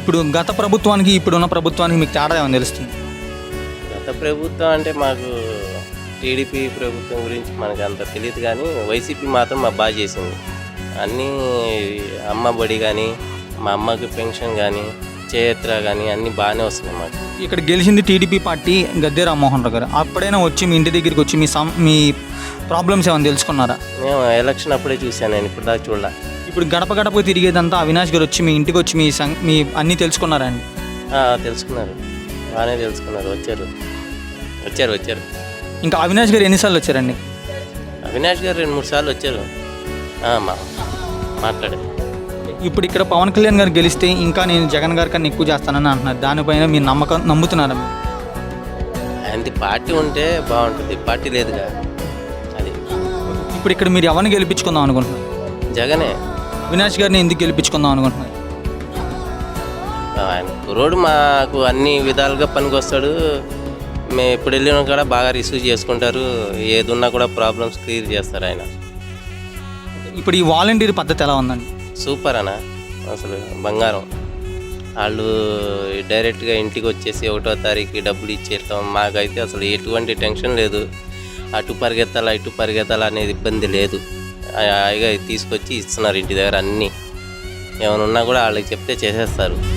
ఇప్పుడు గత ప్రభుత్వానికి ఇప్పుడున్న ప్రభుత్వానికి మీకు తేడా ఏమైనా తెలుస్తుంది? గత ప్రభుత్వం అంటే మాకు టీడీపీ ప్రభుత్వం గురించి మనకు అంత తెలియదు కానీ వైసీపీ మాత్రం మా బాగా చేసింది. అన్నీ అమ్మ బడి కానీ మా అమ్మకి పెన్షన్ కానీ చేత్ర కానీ అన్నీ బాగానే వస్తున్నాయి మాకు. ఇక్కడ గెలిచింది టీడీపీ పార్టీ గద్దె రామ్మోహన్ రావు గారు. అప్పుడైనా వచ్చి మీ ఇంటి దగ్గరికి వచ్చి మీ సమ్ మీ ప్రాబ్లమ్స్ ఏమైనా తెలుసుకున్నారా? మేము ఎలక్షన్ అప్పుడే చూశాను నేను ఇప్పుడు దాకా చూడాల. ఇప్పుడు గడప గడప తిరిగేదంతా అవినాష్ గారు వచ్చి మీ ఇంటికి వచ్చి మీ సం మీ అన్నీ తెలుసుకున్నారా అండి తెలుసుకున్నారు. బాగానే తెలుసుకున్నారు. వచ్చారు. వచ్చారు వచ్చారు. ఇంకా అవినాష్ గారు ఎన్నిసార్లు వచ్చారండి? అవినాష్ గారు రెండు మూడు సార్లు వచ్చారు. మాట్లాడారు. ఇప్పుడు ఇక్కడ పవన్ కళ్యాణ్ గారు గెలిస్తే ఇంకా నేను జగన్ గారి కన్నా ఎక్కువ చేస్తానని అంటున్నారు. దానిపైన మీరు నమ్మకం నమ్ముతున్నారా మీరు? ఆయనది పార్టీ ఉంటే బాగుంటుంది. పార్టీ లేదుగా. అది. ఇప్పుడు ఇక్కడ మీరు ఎవరిని గెలిపించుకుందాం అనుకుంటున్నారు? జగనే. అవినాష్ గారిని ఎందుకు గెలిపించుకుందాం అనుకుంటున్నారు? ఆయన కుర్రోడు మాకు అన్ని విధాలుగా పనికొస్తాడు. మేము ఎప్పుడు వెళ్ళినా కూడా బాగా రిసీవ్ చేసుకుంటారు. ఏది ఉన్నా కూడా ప్రాబ్లమ్స్ క్లియర్ చేస్తారు ఆయన. ఇప్పుడు ఈ వాలంటీర్ పద్ధతి ఎలా ఉందండి? సూపర్ అన్న. అసలు బంగారం. వాళ్ళు డైరెక్ట్గా ఇంటికి వచ్చేసి ఒకటో తారీఖు డబ్బులు ఇచ్చేస్తాం. మాకైతే అసలు ఎటువంటి టెన్షన్ లేదు. అటు పరిగెత్తాలా ఇటు పరిగెత్తాలా అనేది ఇబ్బంది లేదు. హాయిగా తీసుకొచ్చి ఇస్తున్నారు ఇంటి దగ్గర అన్నీ. ఏమైనా ఉన్నా కూడా వాళ్ళకి చెప్తే చేసేస్తారు.